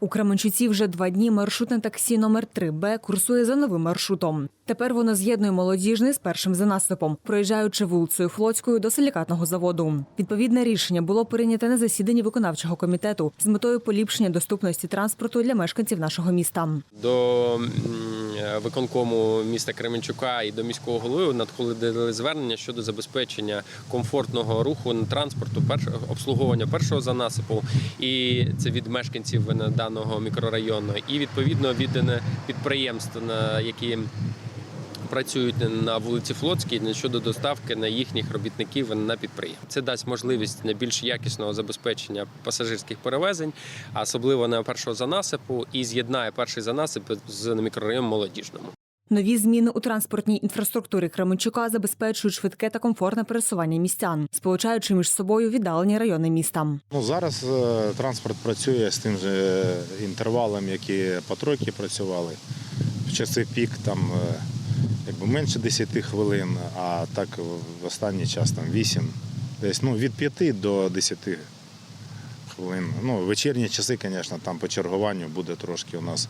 У Кременчуці вже два дні маршрутне таксі номер 3 Б курсує за новим маршрутом. Тепер воно з'єднує молодіжний з першим за наступом, проїжджаючи вулицею Флотською до силікатного заводу. Відповідне рішення було прийнято на засіданні виконавчого комітету з метою поліпшення доступності транспорту для мешканців нашого міста. До виконкому міста Кременчука і до міського голови надходили звернення щодо забезпечення комфортного руху на транспорту, обслуговування першого занасипу, і це від мешканців даного мікрорайону, і відповідно від е, підприємств, на які працюють на вулиці Флотській щодо доставки на їхніх робітників на підприємство. Це дасть можливість на більш якісного забезпечення пасажирських перевезень, особливо на першого занасипу, і з'єднає перший занасип з мікрорайоном молодіжному. Нові зміни у транспортній інфраструктурі Кременчука забезпечують швидке та комфортне пересування містян, сполучаючи між собою віддалені райони міста. Ну, зараз е, транспорт працює з тим же інтервалом, які по тройки працювали. В часи пік там е, якби менше 10 хвилин, а так в останній час там 8. Десь ну, від 5 до 10 хвилин. Ну, вечірні часи, звісно, там по чергуванню буде трошки у нас.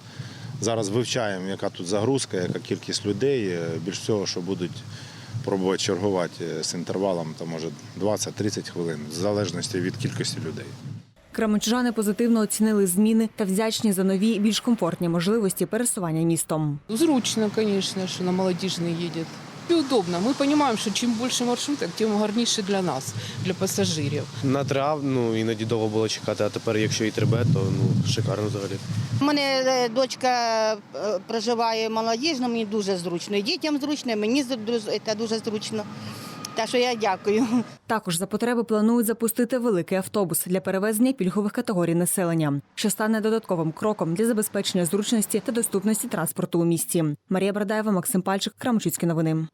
Зараз вивчаємо, яка тут загрузка, яка кількість людей. Е, Більш всього, що будуть пробувати чергувати е, з інтервалом, то може 20-30 хвилин, в залежності від кількості людей. Кременчужани позитивно оцінили зміни та вдячні за нові більш комфортні можливості пересування містом. Зручно, конечно, что на молодежный едет. И удобно. Мы понимаем, что чим більше маршруток, тим гарніше для нас, для пасажирів. На трав, ну іноді довго було чекати, а тепер, якщо і трибе, то ну шикарно взагалі. У мене е, дочка е, проживає молодіжно, мені дуже зручно. І дітям зручно, і мені це дуже зручно. Так що я дякую. Також за потреби планують запустити великий автобус для перевезення пільгових категорій населення, що стане додатковим кроком для забезпечення зручності та доступності транспорту у місті. Марія Брадаєва, Максим Пальчик, Крамчуцькі новини.